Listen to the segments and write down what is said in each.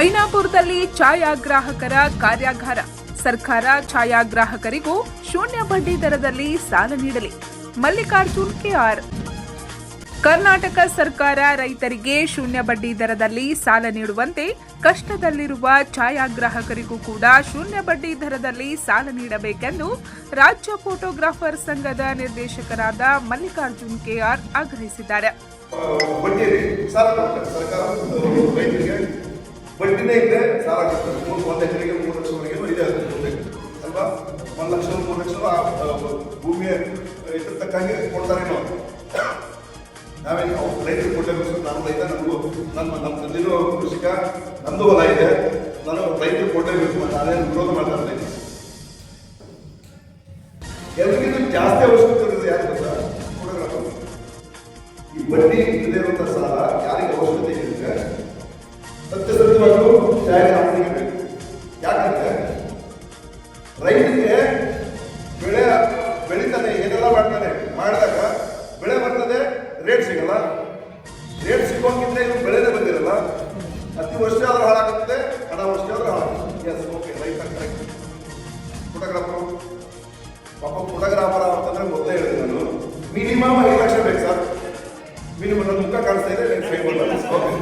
ಐನಾಪುರದಲ್ಲಿ ಛಾಯಾಗ್ರಾಹಕರ ಕಾರ್ಯಾಗಾರ. ಸರ್ಕಾರ ಛಾಯಾಗ್ರಾಹಕರಿಗೂ ಶೂನ್ಯ ಬಡ್ಡಿ ದರದಲ್ಲಿ ಸಾಲ ನೀಡಲಿ. ಮಲ್ಲಿಕಾರ್ಜುನ್ ಕೆಆರ್. ಕರ್ನಾಟಕ ಸರ್ಕಾರ ರೈತರಿಗೆ ಶೂನ್ಯ ಬಡ್ಡಿ ದರದಲ್ಲಿ ಸಾಲ ನೀಡುವಂತೆ ಕಷ್ಟದಲ್ಲಿರುವ ಛಾಯಾಗ್ರಾಹಕರಿಗೂ ಕೂಡ ಶೂನ್ಯ ಬಡ್ಡಿ ದರದಲ್ಲಿ ಸಾಲ ನೀಡಬೇಕೆಂದು ರಾಜ್ಯ ಫೋಟೋಗ್ರಾಫರ್ ಸಂಘದ ನಿರ್ದೇಶಕರಾದ ಮಲ್ಲಿಕಾರ್ಜುನ್ ಕೆಆರ್ ಆಗ್ರಹಿಸಿದ್ದಾರೆ. ಬಡ್ಡಿನೇ ಇದ್ದರೆ ಸಾಲ ಕೊಡ್ತಾರೆ ಮೂರು ಒಂದು ಎಕರೆಗೆ ಮೂರು ಲಕ್ಷವರೆಗೆ ಇದೆ ಬಡ್ಡಿ. ಅಲ್ವಾ ಒಂದು ಲಕ್ಷ ಮೂರು ಲಕ್ಷ ಭೂಮಿಯ ಇದ್ರ ತಕ್ಕಂಗೆ ಕೊಡ್ತಾರೆ ನಾವು ನಾವೇನು ರೈತರು ಕೊಟ್ಟಬೇಕು ನಾನು ರೈತ ನಮಗೂ ನಮ್ಮ ನಮ್ಮ ಜಿಲ್ಲೆಯ ಕೃಷಿಕ ನಮ್ಮದು ಹೊಲ ಇದೆ ನಾನು ರೈತರು ಕೊಟ್ಟೇಬೇಕು ನಾನೇನು ವಿರೋಧ ಮಾಡ್ತಾ ಇದ್ದೀನಿ ರೈತರಿಗೆ ಬೆಳೆ ಬೆಳೀತಾನೆ, ಏನೆಲ್ಲ ಮಾಡ್ತಾನೆ, ಮಾಡಿದಾಗ ಬೆಳೆ ಬರ್ತದೆ ರೇಟ್ ಸಿಗಲ್ಲ. ರೇಟ್ ಸಿಗೋಕ್ಕಿಂತ ಇವ್ರು ಬೆಳೆನೇ ಬಂದಿರಲ್ಲ. ಅತಿ ವರ್ಷ ಆದರೂ ಹಾಳಾಗುತ್ತೆ, ಹಣ ವರ್ಷ ಆದ್ರೂ ಹಾಳಾಗುತ್ತೆ. ಎಸ್ ಓಕೆ ರೈತ ಕರೆಕ್ಟ್ ಫೋಟೋಗ್ರಾಫರ್ ಪಾಪ ಫೋಟೋಗ್ರಾಫರ್ ಅಂತಂದ್ರೆ ಮೊದಲೇ ಹೇಳಿದೆ ನಾನು. ಮಿನಿಮಮ್ ಐದು ಲಕ್ಷ ಬೇಕು ಸರ್ ಮಿನಿಮಮ್ ನನ್ನ ಮುಖ ಕಾಣಿಸ್ತಾ ಇದೆ ಓಕೆ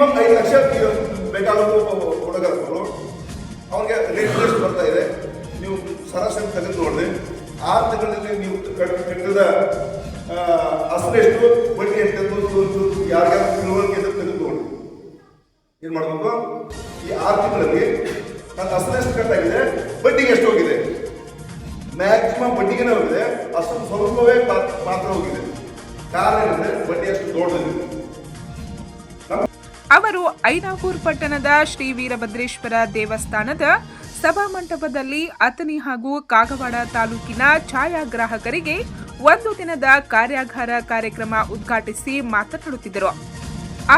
ಮಿನಿಮಮ್ ಐದು ಲಕ್ಷ ಬೇಕಾಗುತ್ತೆ ಫೋಟೋಗ್ರಾಫರು ಅವ್ರಿಗೆ ರೇಟ್ ಎಷ್ಟು ಬರ್ತಾ ಇದೆ. ನೀವು ಸರಾಸರಿ ತೆಗೆದು ನೋಡಿದೆ ಆರು ತಿಂಗಳಲ್ಲಿ ನೀವು ಕಟ್- ಕಟ್ಟಿದ ಅಸಲು ಎಷ್ಟು? ಬಡ್ಡಿ ಎಷ್ಟು ಯಾರ್ಯಾರು ತಿಳುವಳಿಕೆ ಅಂತ ತೆಗೆದು ನೋಡಿ ಏನು ಮಾಡಬೇಕು? ಈ ಆರು ತಿಂಗಳಲ್ಲಿ ನನ್ನ ಅಸಲು ಎಷ್ಟು ಕಟ್ಟಾಗಿದೆ ಬಡ್ಡಿಗೆ ಎಷ್ಟು ಹೋಗಿದೆ? ಮ್ಯಾಕ್ಸಿಮಮ್ ಬಡ್ಡಿಗೆನೇ ಹೋಗಿದೆ. ಅಷ್ಟು ಸ್ವಲ್ಪವೇ ಮಾತ್ರ ಹೋಗಿದೆ. ಕಾರಣ ಏನಂದರೆ ಬಡ್ಡಿ ಅಷ್ಟು ದೊಡ್ಡದಿದೆ ಅವರು ಐನಾಪುರ್ ಪಟ್ಟಣದ ಶ್ರೀ ವೀರಭದ್ರೇಶ್ವರ ದೇವಸ್ಥಾನದ ಸಭಾಮಂಟಪದಲ್ಲಿ ಅತನಿ ಹಾಗೂ ಕಾಗವಾಡ ತಾಲೂಕಿನ ಛಾಯಾಗ್ರಾಹಕರಿಗೆ ಒಂದು ದಿನದ ಕಾರ್ಯಾಗಾರ ಕಾರ್ಯಕ್ರಮ ಉದ್ಘಾಟಿಸಿ ಮಾತನಾಡುತ್ತಿದ್ದರು.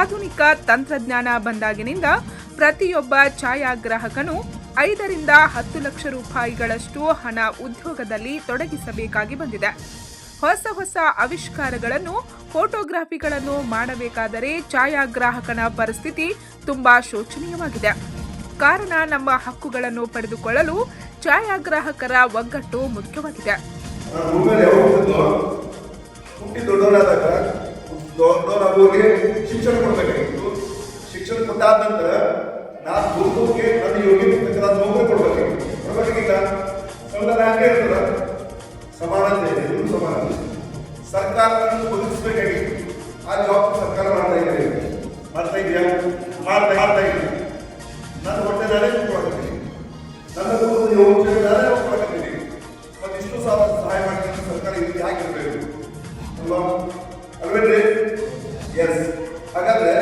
ಆಧುನಿಕ ತಂತ್ರಜ್ಞಾನ ಬಂದಾಗಿನಿಂದ ಪ್ರತಿಯೊಬ್ಬ ಛಾಯಾಗ್ರಾಹಕನು ಐದರಿಂದ ಹತ್ತು ಲಕ್ಷ ರೂಪಾಯಿಗಳಷ್ಟು ಹಣ ಉದ್ಯೋಗದಲ್ಲಿ ತೊಡಗಿಸಬೇಕಾಗಿ ಬಂದಿದೆ. ಹೊಸ ಹೊಸ ಆವಿಷ್ಕಾರಗಳನ್ನು, ಫೋಟೋಗ್ರಾಫಿಗಳನ್ನು ಮಾಡಬೇಕಾದರೆ ಛಾಯಾಗ್ರಾಹಕನ ಪರಿಸ್ಥಿತಿ ತುಂಬಾ ಶೋಚನೀಯವಾಗಿದೆ. ಕಾರಣ ನಮ್ಮ ಹಕ್ಕುಗಳನ್ನು ಪಡೆದುಕೊಳ್ಳಲು ಛಾಯಾಗ್ರಾಹಕರ ಒಗ್ಗಟ್ಟು ಮುಖ್ಯವಾಗಿದೆ. ಶಿಕ್ಷಣ ಕೊಟ್ಟಾದ ನಂತರ ನಾನು ಯೋಗ್ಯತೆ ಅಲ್ವೇನ್ರಿ? ಎಸ್ ಹಾಗಾದ್ರೆ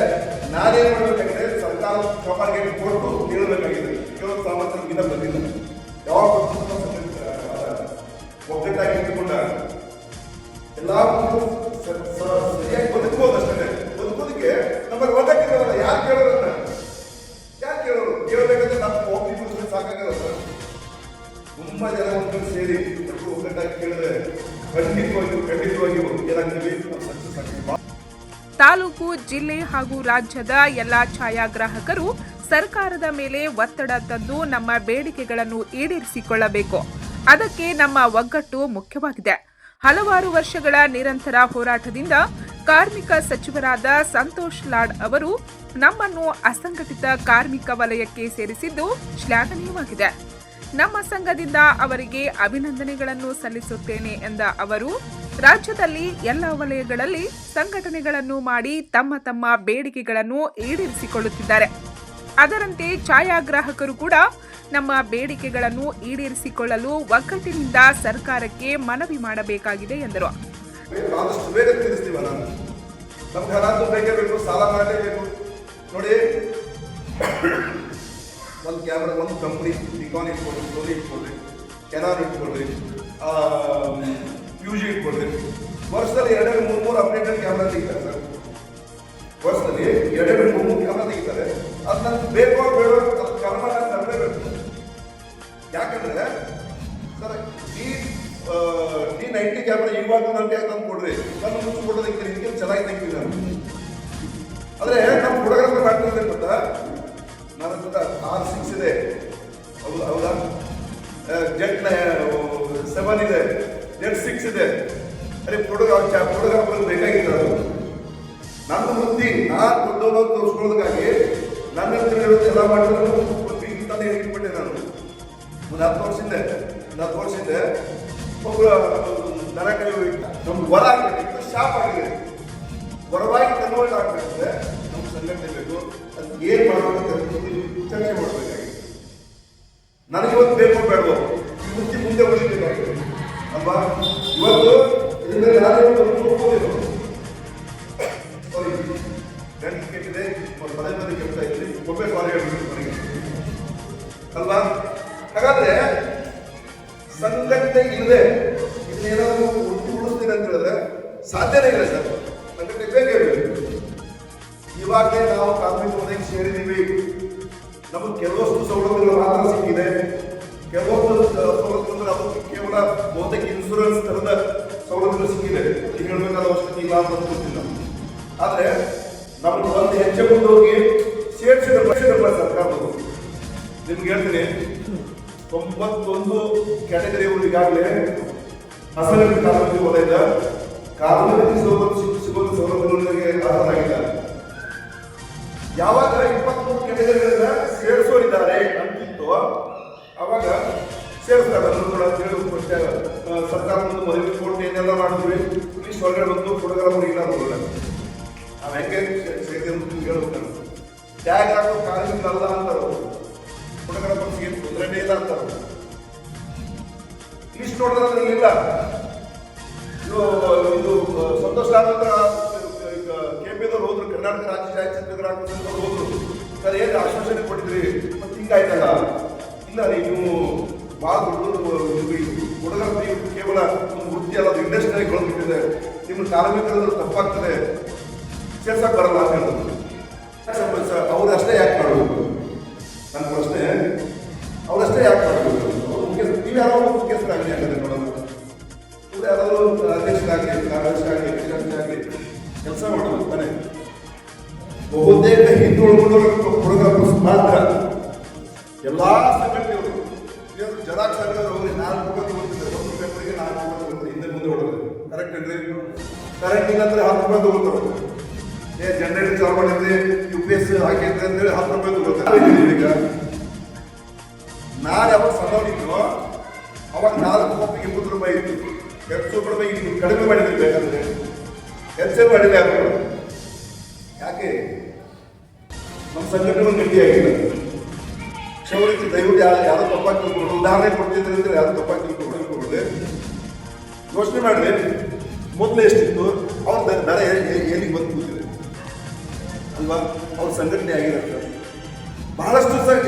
ನಾನೇನ್ ಮಾಡಬೇಕಂದ್ರೆ ಸರ್ಕಾರ ಜವಾಬ್ದಾರಿ ಕೊಟ್ಟು ಕೇಳಬೇಕಾಗಿದೆ. ಕೇಳೋ ಸಾಮರ್ಥ್ಯ ಗಿಡ ಬಂದಿಲ್ಲ. ಯಾವಾಗ ಒಗ್ಗಟ್ಟಾಗಿ ಇಟ್ಟುಕೊಂಡ ಎಲ್ಲಾ ಸರಿಯಾಗಿ ಬದುಕಬಹುದು ಅಷ್ಟೇ. ಬದುಕೋದಕ್ಕೆ ನಮಗೆ ಒಗ್ಗಟ್ಟಿರೋಲ್ಲ ಯಾರು ಕೇಳೋದನ್ನ ಯಾರು ಕೇಳೋರು? ಕೇಳಬೇಕಂದ್ರೆ ನಮ್ಮ ಹೋಗಿ ಮುಗಿದ್ರೆ ಸಾಕಾಗಲ್ಲ ತುಂಬಾ ಜನ ಒಂದು ಸೇರಿ ಒಗ್ಗಟ್ಟಾಗಿ ಕೇಳಿದ್ರೆ ತಾಲೂಕು, ಜಿಲ್ಲೆ ಹಾಗೂ ರಾಜ್ಯದ ಎಲ್ಲ ಛಾಯಾಗ್ರಾಹಕರು ಸರ್ಕಾರದ ಮೇಲೆ ಒತ್ತಡ ತಂದು ನಮ್ಮ ಬೇಡಿಕೆಗಳನ್ನು ಈಡೇರಿಸಿಕೊಳ್ಳಬೇಕು. ಅದಕ್ಕೆ ನಮ್ಮ ಒಗ್ಗಟ್ಟು ಮುಖ್ಯವಾಗಿದೆ. ಹಲವಾರು ವರ್ಷಗಳ ನಿರಂತರ ಹೋರಾಟದಿಂದ ಕಾರ್ಮಿಕ ಸಚಿವರಾದ ಸಂತೋಷ್ ಲಾಡ್ ಅವರು ನಮ್ಮನ್ನು ಅಸಂಘಟಿತ ಕಾರ್ಮಿಕ ವಲಯಕ್ಕೆ ಸೇರಿಸಿದ್ದು ಶ್ಲಾಘನೀಯವಾಗಿದೆ. ನಮ್ಮ ಸಂಘದಿಂದ ಅವರಿಗೆ ಅಭಿನಂದನೆಗಳನ್ನು ಸಲ್ಲಿಸುತ್ತೇನೆ ಎಂದ ಅವರು, ರಾಜ್ಯದಲ್ಲಿ ಎಲ್ಲ ವಲಯಗಳಲ್ಲಿ ಸಂಘಟನೆಗಳನ್ನು ಮಾಡಿ ತಮ್ಮ ತಮ್ಮ ಬೇಡಿಕೆಗಳನ್ನು ಈಡೇರಿಸಿಕೊಳ್ಳುತ್ತಿದ್ದಾರೆ. ಅದರಂತೆ ಛಾಯಾಗ್ರಾಹಕರು ಕೂಡ ನಮ್ಮ ಬೇಡಿಕೆಗಳನ್ನು ಈಡೇರಿಸಿಕೊಳ್ಳಲು ಒಗ್ಗಟ್ಟಿನಿಂದ ಸರ್ಕಾರಕ್ಕೆ ಮನವಿ ಮಾಡಬೇಕಾಗಿದೆ ಎಂದರು. ನಮ್ಗೆ ಹಣ ಸಾಲ ಮಾಡಲೇಬೇಕು ನೋಡಿ ಒಂದು ಕ್ಯಾಮ್ರಾ, ಒಂದು ಕಂಪ್ನಿ ನಿಕಾನ್ ಇಟ್ಕೊಳ್ರಿ ಸೋನಿ ಇಟ್ಕೊಳ್ರಿ ಕೆನಾನ್ ಇಟ್ಕೊಳ್ರಿ ಯೂಜಿ ಇಟ್ಕೊಳ್ರಿ ವರ್ಷದಲ್ಲಿ ಎರಡೆರಡು, ಮೂರು ಮೂರು ಅಪ್ಡೇಟೆಡ್ ಕ್ಯಾಮ್ರಾ ತೆಗಿತಾರೆ ಸರ್. ವರ್ಷದಲ್ಲಿ ಎರಡೆರಡು, ಮೂರು ಮೂರು ಕ್ಯಾಮ್ರಾ ತೆಗಿತಾರೆ. ಅದು ನನ್ಗೆ ಬೇಕೋ ಬೇಡೋ ಕರ್ಮ ನಾನು ತರಲೇಬೇಕು. ಯಾಕಂದ್ರೆ, ಸರ್, ಈ ಡಿ ನೈಂಟಿ ಕ್ಯಾಮ್ರಾ ಇವಾಗ ನನಗೆ ತಂದು ಕೊಡ್ರಿ. ನಾನು ಮುಚ್ಚಿ ಕೊಡೋದಕ್ಕೆ ಚೆನ್ನಾಗಿ ತೆಗಿತೀನಿ ನಾನು. ಆದರೆ ನಮ್ಮ ಫೋಟೋಗ್ರಾಫರ್ ಮಾಡ್ತಿದ್ದೆ ಗೊತ್ತಾ? ನನ್ನ ಹತ್ರ ಆರ್ ಸಿಕ್ಸ್ ಇದೆ. ಹೌದು, ಹೌದಾ? ಜೆಟ್ ಸೆವೆನ್ ಇದೆ. ಜೆಟ್ ಸಿಕ್ಸ್ ಇದೆ. ಅರೆ ಫೋಟೋಗ್ರಾಫ್ ಫೋಟೋಗ್ರಾಫರ್ ಬೇಕಾಗಿತ್ತು ಅದು. ನನ್ನ ವೃತ್ತಿ, ನಾನು ದೊಡ್ಡವರು ತೋರಿಸ್ಕೊಳ್ಳೋದಕ್ಕಾಗಿ ನನ್ನ ಹತ್ರ ಇರೋದು ಎಲ್ಲ ಮಾಡಿದ್ರು ಇಂತಾನೆ ಇಟ್ಬಿಟ್ಟೆ ನಾನು. ಒಂದು ಹತ್ತು ವರ್ಷದಿಂದ ಒಂದು ಹತ್ತು ವರ್ಷದಿಂದ ಒಬ್ಬರು ದನ ಕಲಿಯೋ ನಮ್ಗೆ ವರ ಆಗಬೇಕಿತ್ತು ಶಾಪ್ ಆಗಿದೆ ವರವಾಗಿ ಕನ್ವರ್ಟ್ ಆಗಬೇಕಂದ್ರೆ ನಮ್ಮ ಸಂಘಟನೆ ಏನು ಮಾಡಬೇಕು ಅಂತ ಚರ್ಚೆ ಮಾಡಬೇಕಾಗಿತ್ತು ನನಗೆ ಇವತ್ತು ಬೇಕು ಬೇಡವೋ? ಮುಂಚೆ ಮುಂದೆ ಉಳಿಬೇಕಾಗಿದೆ ಅಲ್ವಾ? ಇವತ್ತು ಇದರಿಂದ ಯಾರು ಸಾರಿ ಗಂಟು ಕೆಟ್ಟಿದೆ ಪದೇ ಪದೇ ಕೆಡ್ತಾ ಇದ್ರಿ. ಒಬ್ಬೇ ಸಾರಿ ಹೇಳ್ಬಿಟ್ಟು ನನಗೆ ಅಲ್ವಾ? ಹಾಗಾದ್ರೆ ಸಂಘಟನೆ ಇಲ್ಲದೆ ಇದನ್ನೇನಾದ್ರು ಒಟ್ಟು ಉಳಿಸ್ತೀನಿ ಅಂತ ಹೇಳಿದ್ರೆ ಸಾಧ್ಯನೇ ಇಲ್ಲ ಸರ್. ಸಂಘಟನೆ ಬೇಕೇ ಬೇಕು ಇವಾಗಲೇ ನಾವು ಸೇರಿದ್ದೀವಿ ನಮಗೆ ಕೆಲವಷ್ಟು ಸೌಲಭ್ಯಗಳು ಮಾತ್ರ ಸಿಕ್ಕಿದೆ. ಕೆಲವೊಂದು ಸೌಲಭ್ಯಗಳು ಅದು ಕೇವಲ ಬಹುತೇಕ ಇನ್ಶೂರೆನ್ಸ್ ತರದ ಸೌಲಭ್ಯಗಳು ಸಿಕ್ಕಿದೆ. ಅದು ಹೇಳಬೇಕಾದ ಅವಶ್ಯಕತೆ ಇಲ್ಲ ಅಂತ ಗೊತ್ತಿಲ್ಲ ಆದರೆ ನಮ್ಗೆ ಒಂದು ಹೆಜ್ಜೆ ಮುಂದೆ ಹೋಗಿ ಸೇರಿಸಿದ ಪಕ್ಷಗಳ ಸರ್ಕಾರದವರು ನಿಮ್ಗೆ ಹೇಳ್ತೀನಿ, ತೊಂಬತ್ತೊಂದು ಕ್ಯಾಟಗರಿಯವರು ಈಗಾಗಲೇ ಅಸಂಘಟಿತ ಕಾರ್ಮಿಕ ವಲಯದ ಕಾರ್ಮಿಕ ಸೌಲಭ್ಯ ಸಿಗುವ ಸೌಲಭ್ಯಗಳಿಗೆ ಅರ್ಹರಾಗಿದ್ದಾರೆ ಯಾವಾಗ ಇಪ್ಪತ್ಮೂರು ಕೆಟಗರಿಗಳನ್ನ ಸೇರಿಸೋರಿದ್ದಾರೆ ಅಂತಿತ್ತು ಅವಾಗ ಸೇರಿಸ್ತಾರೆ. ಅದನ್ನು ಕೂಡ ಆ, ಸರ್ಕಾರ ಮುಂದೆ ಮದುವೆ ಕೊಟ್ಟು ಏನೆಲ್ಲ ಮಾಡಿದ್ವಿ? ಇಂಗ್ಲೀಷ್ ಹೊರಗಡೆ ಬಂದು ಫೋಟೋಗ್ರಾಫರ್ ಇಲ್ಲ ಬರೋಲ್ಲ ನಾವು ಹೆಂಗೆ ಸೇರಿದೆ ಅಂತ ಹೇಳ್ಬೇಕು ಟ್ಯಾಗ್ ಹಾಕೋ ಕಾರ್ಮಿಕರಲ್ಲ ಅಂತಾರೆ ಫೋಟೋಗ್ರಾಫರ್ಸ್ಗೆ ಏನು ತೊಂದರೆನೇ ಇಲ್ಲ ಅಂತಾರೆ ಇಷ್ಟು ನೋಡಿದ್ರೆ ಇಲ್ಲ. ಇದು ಇದು ಸಂತೋಷ್ ಲಾಲ್ ಹತ್ರ ಕರ್ನಾಟಕ ರಾಜ್ಯ ಛಾಯಾಚಿತ್ರ ಗ್ರಾಹಕರು ಹೋದ್ರು ಸರ್, ಏನು ಆಶ್ವಾಸನೆ ಕೊಟ್ಟಿದ್ರಿ? ಮತ್ತೆ ಹಿಂಗಾಯ್ತಲ್ಲ? ಇಲ್ಲ ನೀವು ಭಾಳ ದೊಡ್ಡ ಫೋಟೋಗ್ರಫಿ ಕೇವಲ ಒಂದು ವೃತ್ತಿ ಅಲ್ಲ ಇಂಡಸ್ಟ್ರಿ ಬೆಳೆದ್ಬಿಟ್ಟಿದೆ ನಿಮ್ಮ ಕಾರ್ಮಿಕರು ತಪ್ಪಾಗ್ತದೆ. ಕೆಲಸ ಬರಲ್ಲ ಅಂತ ಹೇಳಿದ್ರು ಅಲ್ರಿ ಕರೆಂಟ್ ಇಲ್ಲ ಹತ್ತು ರೂಪಾಯಿ ತಗೊಳ್ತಾರೆ. ಏ ಜನರೇಟರ್ ಚಾಲು ಮಾಡಿದ್ರೆ ಯು ಪಿ ಎಸ್ ಹಾಕಿದ್ರೆ ಅಂತೇಳಿ ಹತ್ತು ರೂಪಾಯಿ ತಗೊಳ್ತಾರೆ. ಈಗ ನಾನು ಯಾವಾಗ ಸಣ್ಣವನಿದ್ದು ಅವಾಗ ನಾಲ್ಕು ಕಾಪಿಗೆ ಇಪ್ಪತ್ತು ರೂಪಾಯಿ ಇತ್ತು. ಹೆಚ್ಚು ರೂಪಾಯಿ ಇತ್ತು ಕಡಿಮೆ ಮಾಡಿದ್ರೆ ಬೇಕಂದ್ರೆ ಹೆಚ್ಚೇ ಮಾಡಿಲ್ಲ ಯಾರು ಯಾಕೆ? ನಮ್ಮ ಸಂಘಟನೆ ಗಟ್ಟಿಯಾಗಿಲ್ಲ ಕ್ಷೌರಿಕ ದಯವಿಟ್ಟು ಯಾರು ಯಾರು ತಪ್ಪಾಗಿ ತಿಳ್ಕೊಂಡು ಉದಾಹರಣೆ ಕೊಡ್ತಿದ್ರೆ ಅಂದ್ರೆ ಯಾರು ತಪ್ಪಾಗಿ ತಿಳ್ಕೊಂಡು ಯೋಚನೆ ಮಾಡ್ರಿ. ಮೊದಲು ಎಷ್ಟಿತ್ತು? ಅವ್ರ ದರ ಎಲ್ಲಿಗೆ ಬಂದು ಕೂತಿದೆ ಅಲ್ವಾ? ಅವ್ರ ಸಂಘಟನೆ ಆಗಿರುತ್ತೆ ಬಹಳಷ್ಟು ಸಹ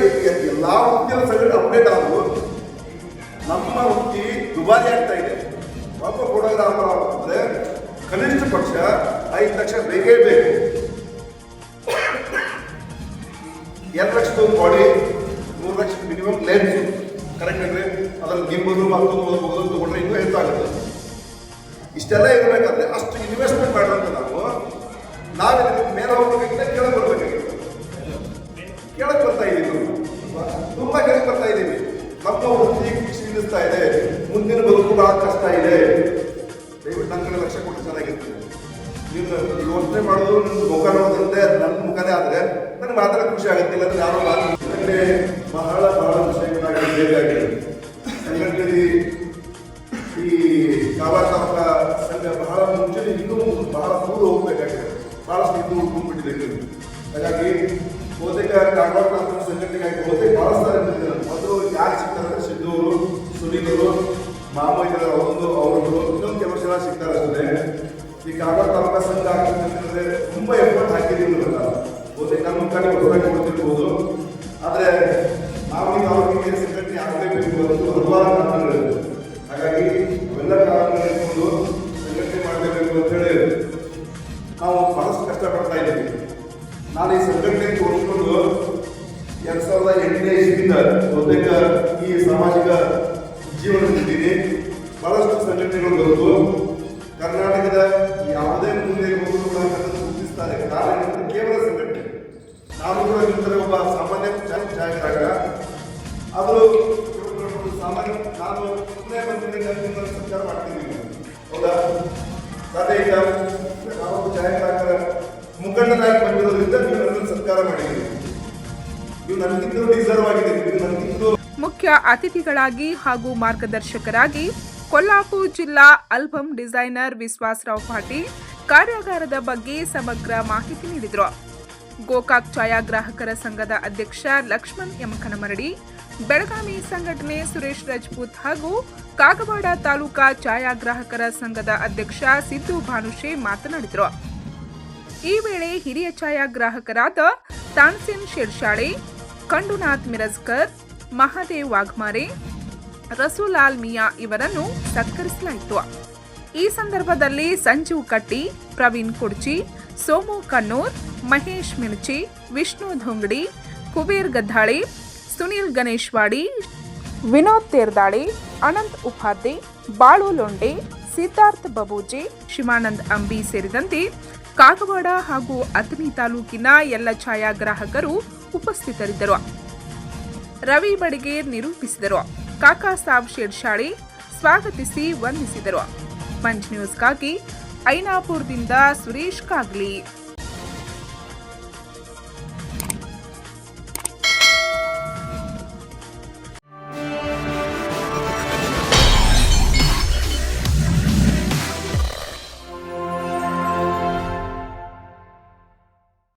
ಎಲ್ಲ ವೃತ್ತಿಯ ಸಂಘಟನೆ ಅಪ್ಡೇಟ್ ಆದವು ನಮ್ಮ ವೃತ್ತಿ ದುಬಾರಿ ಆಗ್ತಾ ಇದೆ. ಒಬ್ಬ ಫೋಟೋಗ್ರಾಫರ್ ಆಗುತ್ತೆ ಕನಿಷ್ಠ ಪಕ್ಷ ಐದು ಲಕ್ಷ ಬೇಕೇ ಬೇಕು. ಬರ್ತಾ ಇದ್ದೀವಿ. ತುಂಬಾ ಕೆಳಗೆ ಬರ್ತಾ ಇದ್ದೀವಿ. ನಮ್ಮ ವೃತ್ತಿ ಕ್ಷೀಣಿಸ್ತಾ ಇದೆ. ಮುಂದಿನ ಬದುಕು ಬಹಳ ಕಷ್ಟ ಇದೆ. ದಯವಿಟ್ಟು ನನ್ನ ಕಡೆ ಲಕ್ಷ ಕೊಟ್ಟು ಚೆನ್ನಾಗಿರ್ತದೆ ನೀವು ಯೋಚನೆ ಮಾಡೋದು ನಿಮ್ಮ ಮುಖ ನೋಡೋದಂತೆ ನನ್ನ ಮುಖನೇ ಆದರೆ ನನಗೆ ಮಾತ್ರ ಖುಷಿ ಆಗುತ್ತೆ. ಇಲ್ಲ ಯಾರೋ ಮಾತ್ರ ಬಹಳ ಬಹಳ ವಿಷಯಗಳಾಗಿ ಬೇಕಾಗಿದೆ ಸಂಘಟನೆ ಈ ಕಾವಾರ ತಾಲೂಕ ಸಂಘ ಬಹಳ ಮುಂಚೆ ಇನ್ನೂ ಬಹಳ ದೂರ ಹೋಗ್ಬೇಕಾಗಿದೆ. ಬಹಳಷ್ಟು ಇದು ಇದು. ಹಾಗಾಗಿ ಬಹುತೇಕ ಕಾಂಗ್ರೆಸ್ ತಾಲೂಕಿನ ಸಂಘಟನೆಗಾಗಿ ಬಹುತೇಕ ಬಳಸ್ತಾರೆ ಮೊದಲು ಯಾರು ಸಿಗ್ತಾರೆ ಅಂದ್ರೆ ಸಿದ್ದು ಅವರು ಸುನೀಲರು ಮಾಮಯ್ಯರ ಒಂದು ಅವರೊಂದು ಇನ್ನೊಂದು ಕೆಲವು ಜನ ಸಿಗ್ತಾರೆ ಅಷ್ಟೇ. ಈ ಕಾಂಗ್ರೆಸ್ ತಾಲೂಕ ಸಂಘ ಆಗ್ತದೆ ತುಂಬಾ ಎಫರ್ಟ್ ಹಾಕಿದ್ದೀವಿ. ಬಹುತೇಕ ನಮ್ಮ ಮುಖಾನೆ ಹೊರಗೆ ಕೊಡ್ತಿರ್ಬೋದು. ಆದ್ರೆ ಮಾಮಯ್ಯ ಅವ್ರಿಗೆ ಸಂಘಟನೆ ಆಗಲೇಬೇಕು ಅಂತ ಹಲವಾರು ಕಾರಣಗಳಿವೆ ಬಹಳಷ್ಟು ಸಂಘಟನೆಗಳು ಬಂತು ಕರ್ನಾಟಕದ ಯಾವುದೇ ಮುಂದೆ ಸೂಚಿಸ್ತಾರೆ ಕೂಡ ಗುರುತಿಸ್ತಾರೆ ಕಾರಣ ಕೇವಲ ಸಂಘಟನೆ. ನಾನು ಕೂಡ ನಿಂತರೆ ಒಬ್ಬ ಸಾಮಾನ್ಯ ಛಾಯ್- ಛಾಯಾಗ್ರಾಹಕ ಅದು ಸಾಮಾನ್ಯ ನಾನು ಸುಮ್ಮನೆ ಬಂದಿದ್ದೆ ಸತ್ಕಾರ ಮಾಡ್ತೀನಿ ಹೌದಾ? ಸಾಧ್ಯ ಇಲ್ಲ. ನಾವು ಛಾಯಾಗ್ರಾಹಕರ ಮುಖಂಡನಾಗಿ ಬಂದಿರೋದ್ರಿಂದ ನೀವು ಸತ್ಕಾರ ನನಗಿಂತಲೂ ಮುಖ್ಯ ಅತಿಥಿಗಳಾಗಿ ಹಾಗೂ ಮಾರ್ಗದರ್ಶಕರಾಗಿ ಕೊಲ್ಲಾಪುರ ಜಿಲ್ಲಾ ಆಲ್ಬಮ್ ಡಿಸೈನರ್ ವಿಶ್ವಾಸರಾವ್ ಪಾಟೀಲ್ ಕಾರ್ಯಾಗಾರದ ಬಗ್ಗೆ ಸಮಗ್ರ ಮಾಹಿತಿ ನೀಡಿದರು. ಗೋಕಾಕ್ ಛಾಯಾಗ್ರಾಹಕರ ಸಂಘದ ಅಧ್ಯಕ್ಷ ಲಕ್ಷ್ಮಣ್ ಯಮಕನಮರಡಿ, ಬೆಳಗಾವಿ ಸಂಘಟನೆ ಸುರೇಶ್ ರಜಪೂತ್ ಹಾಗೂ ಕಾಗವಾಡ ತಾಲೂಕಾ ಛಾಯಾಗ್ರಾಹಕರ ಸಂಘದ ಅಧ್ಯಕ್ಷ ಸಿದ್ದು ಭಾನುಷೆ ಮಾತನಾಡಿದರು. ಈ ವೇಳೆ ಹಿರಿಯ ಛಾಯಾಗ್ರಾಹಕರಾದ ತಾನ್ಸಿನ್ ಶೇರ್ಶಾಳೆ ಖಂಡುನಾಥ್ ಮಿರಜ್ಕರ್ ಮಹಾದೇವ್ ವಾಘ್ಮಾರೆ ರಸೂಲಾಲ್ ಮಿಯಾ ಇವರನ್ನು ಸತ್ಕರಿಸಲಾಯಿತು. ಈ ಸಂದರ್ಭದಲ್ಲಿ ಸಂಜೀವ್ ಕಟ್ಟಿ, ಪ್ರವೀಣ್ ಕುಡ್ಚಿ, ಸೋಮು ಕನ್ನೂರ್, ಮಹೇಶ್ ಮಿರ್ಚಿ, ವಿಷ್ಣು ಧೊಂಗಡಿ, ಕುಬೇರ್ ಗದ್ದಾಳಿ ಸುನೀಲ್ ಗಣೇಶ್ವಾಡಿ, ವಿನೋದ್ ತೇರ್ದಾಳಿ, ಅನಂತ್ ಉಪಾಧ್ಯ ಬಾಳು ಲೊಂಡೆ, ಸಿದ್ಧಾರ್ಥ್ ಬಬೂಜಿ, ಶಿವಾನಂದ್ ಅಂಬಿ ಸೇರಿದಂತೆ ಕಾಗವಾಡ ಹಾಗೂ ಅಥಣಿ ತಾಲೂಕಿನ ಎಲ್ಲ ಛಾಯಾಗ್ರಾಹಕರು ಉಪಸ್ಥಿತರಿದ್ದರು. ರವಿ ಬಡಿಗೇರ್ ನಿರೂಪಿಸಿದರು. ಕಾಕಾ ಸಾಬ್ ಶೇರ್ಶಾಳಿ ಸ್ವಾಗತಿಸಿ ವಂದಿಸಿದರು. ಪಂಚ್ ನ್ಯೂಸ್ಗಾಗಿ ಐನಾಪುರದಿಂದ ಸುರೇಶ್ ಕಾಗ್ಲಿ.